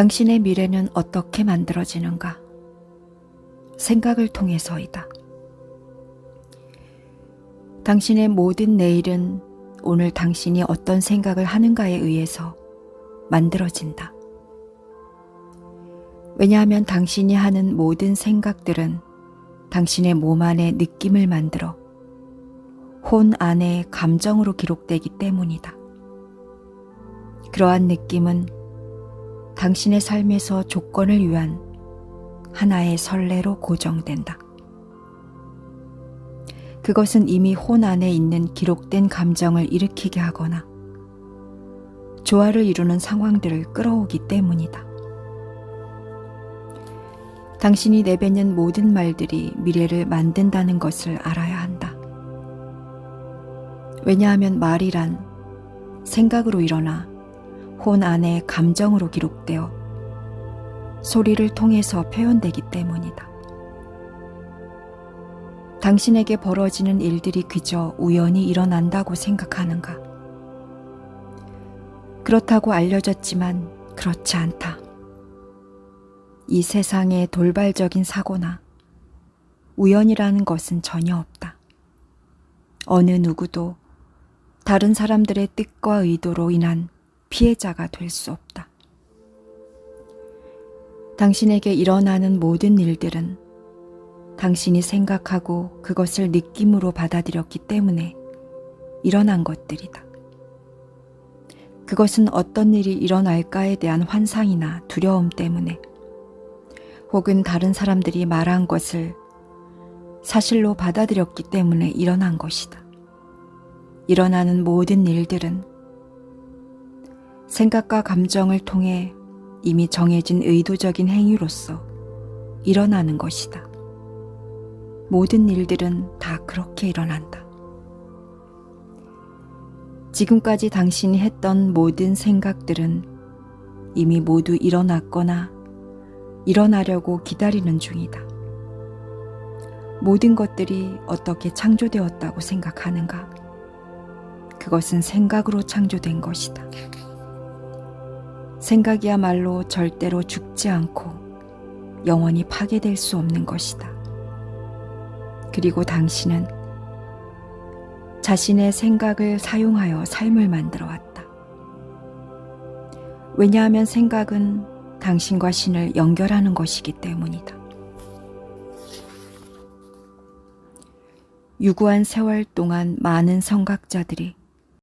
당신의 미래는 어떻게 만들어지는가? 생각을 통해서이다. 당신의 모든 내일은 오늘 당신이 어떤 생각을 하는가에 의해서 만들어진다. 왜냐하면 당신이 하는 모든 생각들은 당신의 몸 안에 느낌을 만들어 혼 안에 감정으로 기록되기 때문이다. 그러한 느낌은 당신의 삶에서 조건을 위한 하나의 선례로 고정된다. 그것은 이미 혼 안에 있는 기록된 감정을 일으키게 하거나 조화를 이루는 상황들을 끌어오기 때문이다. 당신이 내뱉는 모든 말들이 미래를 만든다는 것을 알아야 한다. 왜냐하면 말이란 생각으로 일어나 혼 안에 감정으로 기록되어 소리를 통해서 표현되기 때문이다. 당신에게 벌어지는 일들이 그저 우연히 일어난다고 생각하는가? 그렇다고 알려졌지만 그렇지 않다. 이 세상에 돌발적인 사고나 우연이라는 것은 전혀 없다. 어느 누구도 다른 사람들의 뜻과 의도로 인한 피해자가 될 수 없다. 당신에게 일어나는 모든 일들은 당신이 생각하고 그것을 느낌으로 받아들였기 때문에 일어난 것들이다. 그것은 어떤 일이 일어날까에 대한 환상이나 두려움 때문에 혹은 다른 사람들이 말한 것을 사실로 받아들였기 때문에 일어난 것이다. 일어나는 모든 일들은 생각과 감정을 통해 이미 정해진 의도적인 행위로서 일어나는 것이다. 모든 일들은 다 그렇게 일어난다. 지금까지 당신이 했던 모든 생각들은 이미 모두 일어났거나 일어나려고 기다리는 중이다. 모든 것들이 어떻게 창조되었다고 생각하는가? 그것은 생각으로 창조된 것이다. 생각이야말로 절대로 죽지 않고 영원히 파괴될 수 없는 것이다. 그리고 당신은 자신의 생각을 사용하여 삶을 만들어 왔다. 왜냐하면 생각은 당신과 신을 연결하는 것이기 때문이다. 유구한 세월 동안 많은 성각자들이